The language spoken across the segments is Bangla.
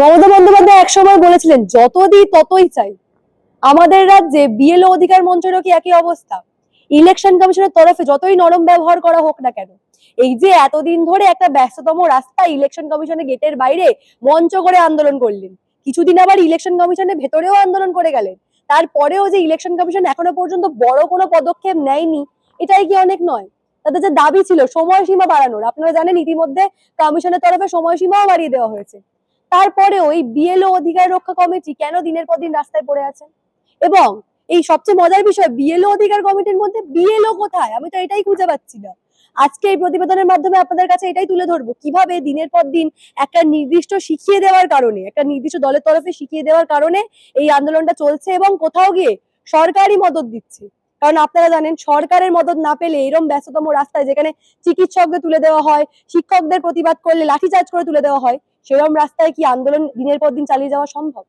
মমতা বন্দ্যোপাধ্যায় একসময় বলেছিলেন যত দিই ততই চাই। আমাদের রাজ্যে বিএলও অধিকার মঞ্চেরও কি একই অবস্থা? ইলেকশন কমিশনের তরফে যতই নরম ব্যবহার করা হোক না কেন, এই যে এতদিন ধরে একটা ব্যস্ততম রাস্তা ইলেকশন কমিশনের গেটের বাইরে মঞ্চ করে আন্দোলন করলেন, কিছুদিন আবার ইলেকশন কমিশনের ভেতরেও আন্দোলন করে গেলেন, তারপরেও যে ইলেকশন কমিশন এখনও পর্যন্ত বড় কোনো পদক্ষেপ নেয়নি, এটাই কি অনেক নয়? তাদের যে দাবি ছিল, সময়সীমা বাড়ানোর, আপনারা জানেন ইতিমধ্যে কমিশনের তরফে সময়সীমাও বাড়িয়ে দেওয়া হয়েছে। তারপরেও এই বিএলও অধিকার রক্ষা কমিটি কেন দিনের পর দিন রাস্তায় পড়ে আছে? এবং এই সবচেয়ে মজার বিষয় বিএলও অধিকার কমিটির মধ্যে বিএলও কোথায়? আমি তো এটাই খুঁজে পাচ্ছি না। আজকে এই প্রতিবেদনের মাধ্যমে আপনাদের কাছে এটাই তুলে ধরবো। কীভাবে দিনের পর দিন একটা নির্দিষ্ট শিখিয়ে দেওয়ার কারণে, একটা নির্দিষ্ট দলের তরফে শিখিয়ে দেওয়ার কারণে এই আন্দোলনটা চলছে এবং কোথাও গিয়ে সরকারি মদত দিচ্ছে। কারণ আপনারা জানেন, সরকারের মদত না পেলে এরম ব্যস্ততম রাস্তায় যেখানে চিকিৎসকদের তুলে দেওয়া হয়, শিক্ষকদের প্রতিবাদ করলে লাঠিচার্জ করে তুলে দেওয়া হয় সেরকম রাস্তায় কি আন্দোলন দিনের পর দিন চালিয়ে যাওয়া সম্ভব?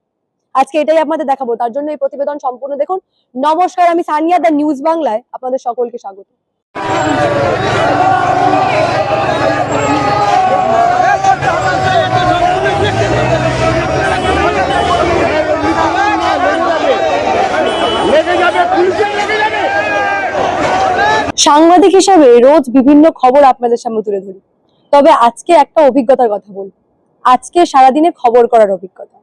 আজকে এটাই আপনাদের দেখাবো, তার জন্য এই প্রতিবেদন সম্পূর্ণ দেখুন। নমস্কার, আমি সানিয়া, দ্য নিউজ বাংলায়। আপনাদের সকলকে স্বাগত। সাংবাদিক হিসাবে রোজ বিভিন্ন খবর আপনাদের সামনে তুলে ধরি। তবে আজকে একটা অভিজ্ঞতার কথা বলব। আজকে সারাদিনে খবর করার অভিজ্ঞতা।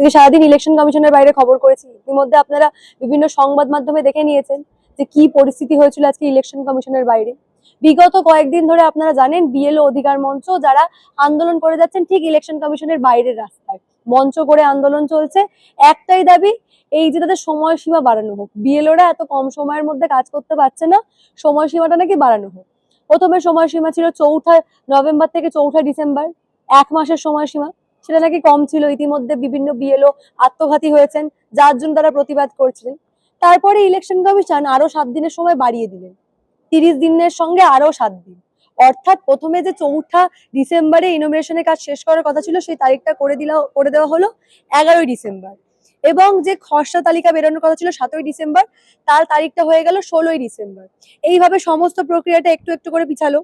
থেকে সারাদিন ইলেকশন কমিশনের বাইরে খবর করেছি। ইতিমধ্যে আপনারা বিভিন্ন সংবাদ মাধ্যমে দেখে নিয়েছেন যে কি পরিস্থিতি হয়েছিল আজকে ইলেকশন কমিশনের বাইরে। বিগত কয়েকদিন ধরে আপনারা জানেন বিএলও অধিকার মঞ্চ যারা আন্দোলন করে যাচ্ছেন ঠিক ইলেকশন কমিশনের বাইরের রাস্তায়। মঞ্চ করে আন্দোলন চলছে। একটাই দাবি, এই যে তাদের সময়সীমা বাড়ানো হোক। বিএলওরা এত কম সময়ের মধ্যে কাজ করতে পারছে না, সময়সীমাটা নাকি বাড়ানো হোক। প্রথমে সময়সীমা ছিল চৌঠা নভেম্বর থেকে চৌঠা ডিসেম্বর। এক মাসের সময়সীমা, সেটা নাকি কম ছিল। ইতিমধ্যে বিভিন্ন বিএলও আত্মঘাতী হয়েছেন, যার জন্য তারা প্রতিবাদ করছিলেন। তারপরে ইলেকশন কমিশন আরও সাত দিনের সময় বাড়িয়ে দিলেন। তিরিশ দিনের সঙ্গে আরও সাত দিন। অর্থাৎ প্রথমে যে চৌঠা ডিসেম্বরে ইনোমিনেশনের কাজ শেষ করার কথা ছিল, সেই তারিখটা করে দিলা, করে দেওয়া হলো এগারোই ডিসেম্বর। এবং যে খসড়া তালিকা বেরোনোর কথা ছিল সাতই ডিসেম্বর, তার তারিখটা হয়ে গেল ষোলোই ডিসেম্বর। এইভাবে সমস্ত প্রক্রিয়াটা একটু একটু করে পিছালো।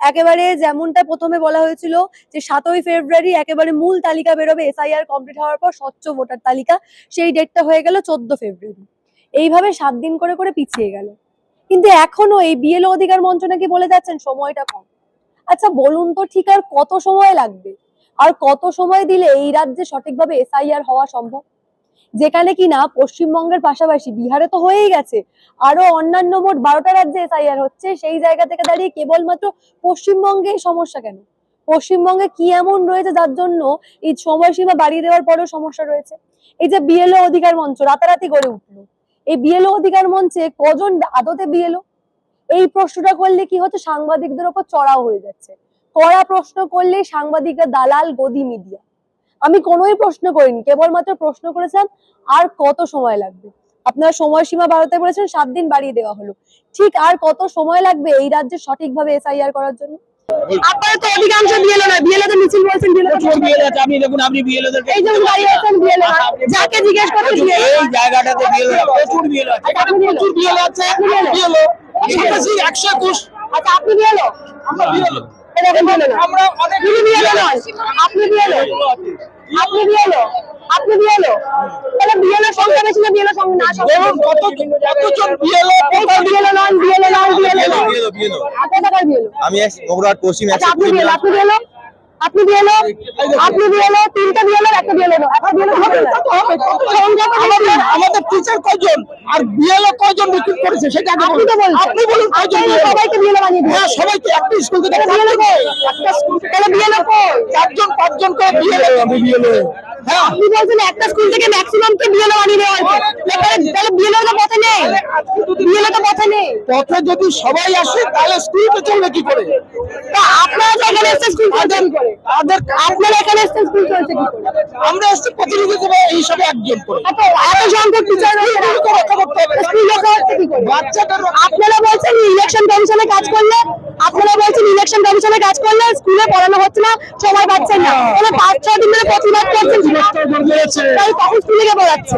একেবারে যেমনটা প্রথমে বলা হয়েছিল যে সাতই ফেব্রুয়ারি একেবারে মূল তালিকা বেরোবে এসআইআর কমপ্লিট হওয়ার পর স্বচ্ছ ভোটার তালিকা, সেই ডেটটা হয়ে গেল চোদ্দ ফেব্রুয়ারি। এইভাবে সাত দিন করে করে পিছিয়ে গেল। কিন্তু এখনও এই বিএলও অধিকার মঞ্চ নাকি বলে যাচ্ছেন, সময়টা কম। আচ্ছা বলুন তো ঠিক আর কত সময় লাগবে? আর কত সময় দিলে এই রাজ্যে সঠিকভাবে এসআইআর হওয়া সম্ভব? যেখানে কিনা পশ্চিমবঙ্গের পাশাপাশি বিহারে তো হয়েই গেছে। আরও অন্যান্য মোট বারোটা রাজ্যে এসআইআর হচ্ছে, সেই জায়গা থেকে দাঁড়িয়ে কেবলমাত্র পশ্চিমবঙ্গে সমস্যা কেন? পশ্চিমবঙ্গে কি এমন রয়েছে যার জন্য এই সময়সীমা বাড়িয়ে দেওয়ার পরেও সমস্যা রয়েছে? এই যে বিএলও অধিকার মঞ্চ রাতারাতি গড়ে উঠল। এই বিএলও অধিকার মঞ্চে কজন আদতে বিএলও? এই প্রশ্নটা করলে কি হচ্ছে? সাংবাদিকদের ওপর চড়াও হয়ে যাচ্ছে। কড়া প্রশ্ন করলে সাংবাদিকরা দালাল, গদি মিডিয়া। আমি কোনোই প্রশ্ন করিনি কেবলমাত্র প্রশ্ন করেছিলাম আর কত সময় লাগবে আপনারা সময়সীমা বাড়াতে বলেছেন সাত দিন বাড়িয়ে দেওয়া হলো ঠিক আর কত সময় লাগবে এই রাজ্যে সঠিকভাবে এসআইআর করার জন্য আপনারা অধিকাংশ বিএলও না বিএলও তো মিছিল বলছেন বিএলও আছে আপনি দেখুন আপনি বিয়েলদেরকে এই যেমন দাঁড়িয়ে আছেন বিএলও যাকে জিজ্ঞেস করতে এই জায়গাটাতে বিয়েল প্রচুর বিয়েল আছে প্রচুর বিয়েল আছে বিয়েল সাতাশি একশো একুশ আচ্ছা আপনি বিএলও আমরা অনেক বিএলও আপনি বিএলও আপনি বিএলও তাহলে বেশি না বিএলও সংখ্যা না দেখুন কত কতজন BLO non BLO non BLO non BLO, টাকার বিএলও আমি বগুড়ার পশ্চিম আচ্ছা আপনি বিএলও আপনি বিএলও? আপনি বিএলও? আপনি বিএলও? তিনটা বিএলও একটা বিএলও একটা বিএলও হবে। টিচার কয়জন? আর বিএলও কয়জন রিক্রুট করেছে সেটা আপনি তো বলুন। আপনি বলুন কয়জন সবাইকে বিএলও বানিয়ে হ্যাঁ সবাইকে একটা স্কুল থেকে BLO কই? একটা স্কুল থেকে বিএলও কই? চারজন পাঁচজন করে বিএলও আমি বিএলও হ্যাঁ। আপনি বলছেন একটা স্কুল থেকে ম্যাক্সিমাম কে বিএলও বানিয়ে দেওয়া হয়েছে। তাহলে বিএলও তো কথা নেই। বিএলও পথে যদি সবাই আসে তাহলে স্কুলটা চলবে কি করে? আপনারা তো এখানে এসে স্কুল করে তাদের আপনারা এখানে এসে স্কুল চলছে কি করে? আমরা হিসাবে একজন করে। এত এত সংখ্যক টিচার রয়েছে স্কুলকে রক্ষা করতে হবে। স্কুল রক্ষা হচ্ছে কি করে বাচ্চাদের আপনারা বলছেন ইলেকশন কমিশনে কাজ করলে আপনারা সময় পাচ্ছেন না। ওরা পাঁচ ছয় দিন ধরে প্রতিবাদ করছেন তাই কখন স্কুলে গিয়ে পড়াচ্ছে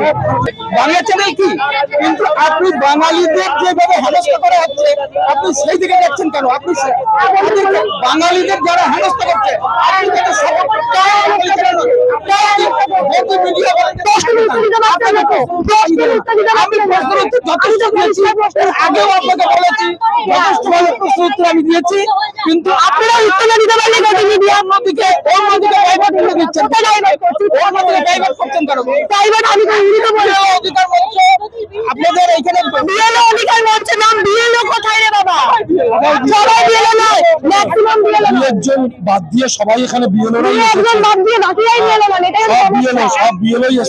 বাংলাদেশের কি? কিন্তু আপনি বাঙালিদের যেভাবে হেনস্থা করা হচ্ছে আপনি সেই দিকে যাচ্ছেন কেন? আপনি বাঙালিদের যারা হেনস্থা করছে আপনি তাদের support করতে- প্রশ্নের উত্তর দিতে আমি। প্রশ্নের উত্তর যথেষ্ট দিয়েছি আগেও আপনাকে বলেছি যথেষ্ট ভাবে প্রশ্নের উত্তর আমি দিয়েছি কিন্তু আপনারা উত্তর দিতে পারলে গতি মিডিয়া অন্যদিকে অন্যদিকে ডাইভার্ট করে দিচ্ছেন। অন্যদিকে করছেন প্রাইভেট আমি তো অধিকার মঞ্চ আপনাদের এইখানে বিএলও অধিকার মঞ্চের নাম বিএলও কোথায় রে বাবা? সবাই বিএলও নয়। ম্যাক্সিমাম বিএলও নয়। একজন বাদ দিয়ে সবাই এখানে বিএলওরাই তুমি একজন বাদ দিয়ে বাকিরাই বিএলও মানে এটাই সব বিএলও সব বিএলওই হ্যাঁ।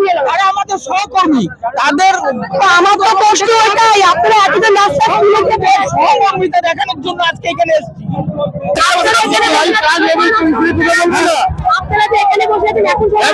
বিএলও। আর আমাদের সহকর্মী তাদের আমার তো প্রশ্ন আপনারা এতজন রাস্তা সহকর্মীতা দেখানোর জন্য আজকে এখানে এসেছি। আপনারা এখানে বসে আছেন, যে এখানে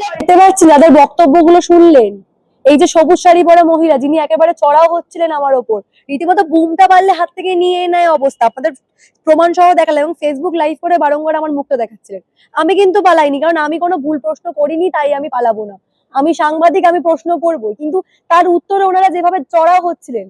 দেখতে পাচ্ছি যাদের বক্তব্যগুলো শুনলেন এই যে সবুজ শাড়ি পরা মহিলা, যিনি একেবারে চড়াও হচ্ছিলেন আমার ওপর, রীতিমতো বুমটা পারলে হাত থেকে নিয়ে নেয় অবস্থা। আপনাদের প্রমাণ সহ দেখালেন এবং ফেসবুক লাইভ করে বারংবার আমার মুখটা দেখাচ্ছিলেন। আমি কিন্তু পালাইনি, কারণ আমি কোনো ভুল প্রশ্ন করিনি, তাই আমি পালাবো না। আমি সাংবাদিক, আমি প্রশ্ন করব কিন্তু তার উত্তরে ওনারা যেভাবে চড়াও হচ্ছিলেন,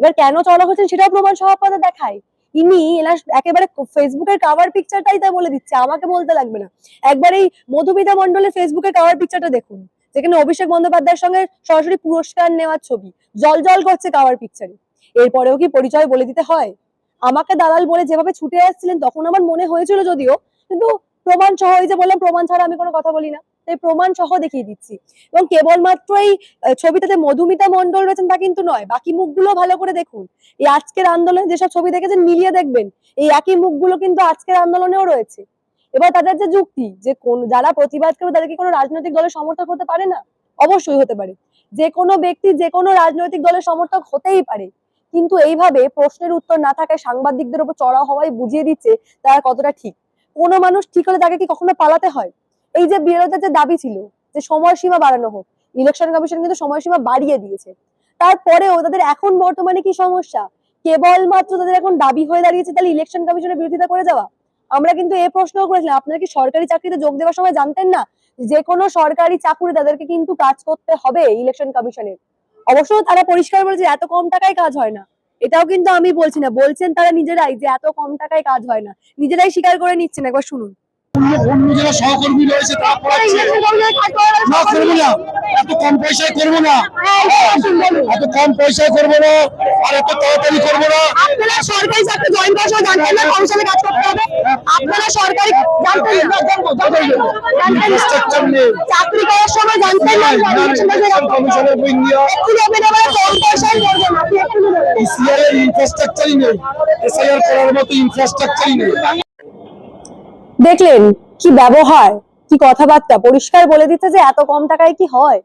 এবার কেন চড়া হচ্ছেন সেটাও প্রমাণ সহ আপনাদের দেখায় ইনি এনার একেবারে ফেসবুকের কাভার পিকচারটাই তাই বলে দিচ্ছে, আমাকে বলতে লাগবে না। একবার এই মধুমিতা মন্ডলের ফেসবুকের কাভার পিকচারটা দেখুন। যেখানে অভিষেক বন্দ্যোপাধ্যায়ের সঙ্গে সরাসরি পুরস্কার নেওয়ার ছবি, জল জল করছে কাওয়ার পিকচারে এরপরেও কি পরিচয় বলে দিতে হয়? আমাকে দালাল বলে যেভাবে ছুটে আসছিলেন, তখন আমার মনে হয়েছিল যদিও, কিন্তু প্রমাণ সহ, এই যে বললাম, প্রমাণ ছাড়া আমি কোনো কথা বলি না। তাই প্রমাণ সহ দেখিয়ে দিচ্ছি। এবং কেবলমাত্র এই ছবিটাতে মধুমিতা মন্ডল রয়েছেন তা কিন্তু নয়। বাকি মুখগুলো ভালো করে দেখুন। এই আজকের আন্দোলনে যেসব ছবি দেখেছেন, মিলিয়ে দেখবেন। এই একই মুখগুলো কিন্তু আজকের আন্দোলনেও রয়েছে। এবার তাদের যে যুক্তি, যে কোন, যারা প্রতিবাদ করবে তাদের কি কোনো রাজনৈতিক দলের সমর্থক হতে পারে না? অবশ্যই হতে পারে। যে কোনো ব্যক্তি, যে কোনো রাজনৈতিক দলের সমর্থক হতেই পারে। কিন্তু এইভাবে প্রশ্নের উত্তর না থাকায় সাংবাদিকদের উপর চড়া হওয়াই বুঝিয়ে দিচ্ছে তারা কতটা ঠিক। কোনো মানুষ ঠিক হলে তাকে কি কখনো পালাতে হয়? এই যে বিরোধীদের যে দাবি ছিল, যে সময়সীমা বাড়ানো হোক, ইলেকশন কমিশন কিন্তু সময়সীমা বাড়িয়ে দিয়েছে। তারপরেও তাদের এখন বর্তমানে কি সমস্যা? কেবলমাত্র তাদের এখন দাবি হয়ে দাঁড়িয়েছে তাহলে ইলেকশন কমিশনের বিরোধিতা করে যাওয়া? আমরা কিন্তু এ প্রশ্ন করেছিলাম, আপনারা কি সরকারি চাকরিতে যোগ দেওয়ার সময় জানতেন না? যে কোনো সরকারি চাকুরি তাদেরকে কিন্তু কাজ করতে হবে ইলেকশন কমিশনের। অবশ্য তারা পরিষ্কার বলেছে এত কম টাকায় কাজ হয় না। এটাও কিন্তু আমি বলছি না, বলছেন তারা নিজেরাই যে এত কম টাকায় কাজ হয় না। নিজেরাই স্বীকার করে নিচ্ছেন, একবার শুনুন। অন্য অন্য যারা সহকর্মী রয়েছে তারা পড়াচ্ছে। না করব না। এত কম পয়সায় করব না। এত কম পয়সায় করব না আর এত তাড়াতাড়ি করব না। আপনারা সরকারি চাকরি জয়েন করার সময় জানতেন না কমিশনে কাজ করতে হবে। আপনারা সরকারি জানতেন না জানতেন না? Infrastructure নেই। চাকরি করার সময় জানতেন না election কমিশনে কাজ করতে হবে? কমিশনের বই নিয়ে একটু নেবেন এবার কম পয়সায় করবেন আপনি একটু ইসিআর এর ইনফ্রাস্ট্রাকচারই নেই। এসআইআর করার মতো ইনফ্রাস্ট্রাকচারই নেই। দেখলেন কি ব্যবহার, কি কথাবার্তা, পরিষ্কার বলে দিচ্ছে যে এত কম টাকায় কি হয়?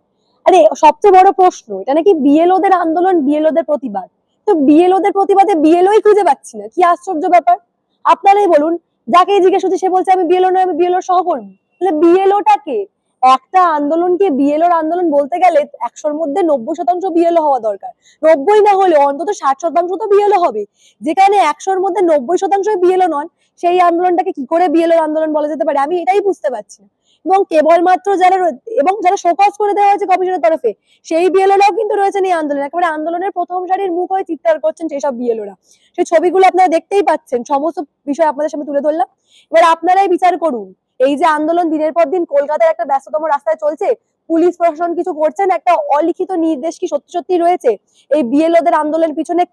আরে, সবচেয়ে বড় প্রশ্ন, এটা নাকি বিএলওদের আন্দোলন, বিএলওদের প্রতিবাদ? তো বিএলওদের প্রতিবাদে বিএলওই খুঁজে পাচ্ছি না, কি আশ্চর্য ব্যাপার? আপনারাই বলুন যাকে জিজ্ঞেস করছি সে বলছে, আমি বিএলও নয়, আমি বিএলও সহকর্মী। তাহলে বিএলওটাকে একটা আন্দোলনকে বিএলওর আন্দোলন বলতে গেলে একশোর মধ্যে নব্বই শতাংশ বিএলও হওয়া দরকার। নব্বই না হলে অন্তত ষাট শতাংশ তো বিএলও হবে। যেখানে একশোর মধ্যে নব্বই শতাংশ বিএলও নন সেই আন্দোলনটাকে কি করে বিএলওর আন্দোলন বলা যেতে পারে? আমি এটাই বুঝতে পারছি না। এবং কেবলমাত্র যারা এবং যারা শোকজ করে দেওয়া হয়েছে কমিশনের তরফে, সেই বিএলওরাও কিন্তু রয়েছেন এই আন্দোলনে। একেবারে আন্দোলনের প্রথম সারির মুখ হয়ে চিৎকার করছেন সেই সব বিএলওরা সেই ছবিগুলো আপনারা দেখতেই পাচ্ছেন, সমস্ত বিষয় আপনাদের সামনে তুলে ধরলাম। এবার আপনারাই বিচার করুন। এই যে আন্দোলন দিনের পর দিন কলকাতার একটা ব্যস্ততম রাস্তায় চলছে, পুলিশ প্রশাসন কিছু করছেন? একটা অলিখিত নির্দেশ কি সত্যি সত্যি রয়েছে? এই বিএলওদের আন্দোলনের পিছনে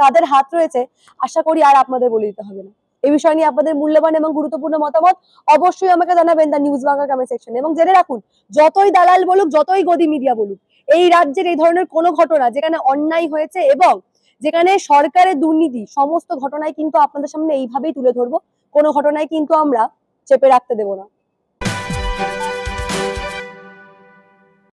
কাদের হাত রয়েছে? আশা করি আর আপনাদের বলে দিতে হবে না। এই বিষয় নিয়ে আপনাদের মূল্যবান এবং গুরুত্বপূর্ণ মতামত অবশ্যই আমাকে জানাবেন the news Bangla comment section এবং জেনে রাখুন, যতই দালাল বলুক, যতই গদি মিডিয়া বলুক, এই রাজ্যের এই ধরনের কোনো ঘটনা যেখানে অন্যায় হয়েছে এবং যেখানে সরকারের দুর্নীতি, সমস্ত ঘটনায় কিন্তু আপনাদের সামনে এইভাবেই তুলে ধরবো, কোনো ঘটনায় কিন্তু আমরা চেপে রাখতে দেবো না।